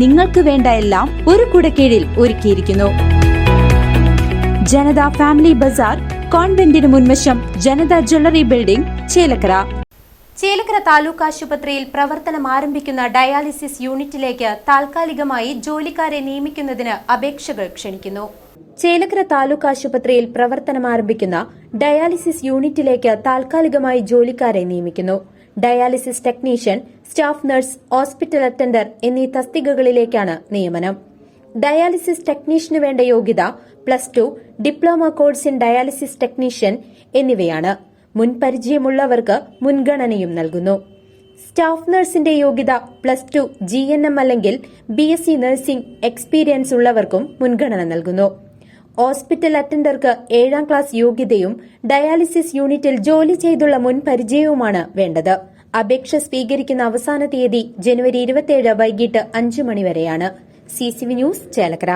നിങ്ങൾക്ക് വേണ്ട എല്ലാം ഒരു കുടക്കീഴിൽ ഒരുക്കിയിരിക്കുന്നു. ജനത ഫാമിലി ബസാർ കോൺവെന്റിന് മുൻവശം ജനത ജ്വല്ലറി ബിൽഡിംഗ് ചേലക്കര. ചേലക്കര താലൂക്ക് ആശുപത്രിയിൽ പ്രവർത്തനം ആരംഭിക്കുന്ന ഡയാലിസിസ് യൂണിറ്റിലേക്ക് താൽക്കാലികമായി ജോലിക്കാരെ നിയമിക്കുന്നതിന് അപേക്ഷകൾ ക്ഷണിക്കുന്നു. ചേലക്കര താലൂക്ക് ആശുപത്രിയിൽ പ്രവർത്തനം ആരംഭിക്കുന്ന ഡയാലിസിസ് യൂണിറ്റിലേക്ക് താൽക്കാലികമായി ജോലിക്കാരെ നിയമിക്കുന്നു. Dialysis technician staff nurse hospital attender എന്നീ തസ്തികകളിലേക്കാണ് നിയമനം. ഡയാലിസിസ് ടെക്നീഷ്യന് വേണ്ട യോഗ്യത plus two diploma course in dialysis technician എന്നിവയാണ്. മുൻപരിചയമുള്ളവർക്ക് മുൻഗണനയും നൽകുന്നു. സ്റ്റാഫ് നഴ്സിന്റെ യോഗ്യത plus two G N M അല്ലെങ്കിൽ B S C nursing experience ഉള്ളവർക്കും മുൻഗണന നൽകുന്നു. ഹോസ്പിറ്റൽ അറ്റൻഡർക്ക് ഏഴാം ക്ലാസ് യോഗ്യതയും ഡയാലിസിസ് യൂണിറ്റിൽ ജോലി ചെയ്തുള്ള മുൻ പരിചയവുമാണ് വേണ്ടത്. അപേക്ഷ സ്വീകരിക്കുന്ന അവസാന തീയതി ജനുവരി ഇരുപത്തിയേഴ് വൈകിട്ട് അഞ്ചു മണിവരെയാണ്. C C V news Chelakkara.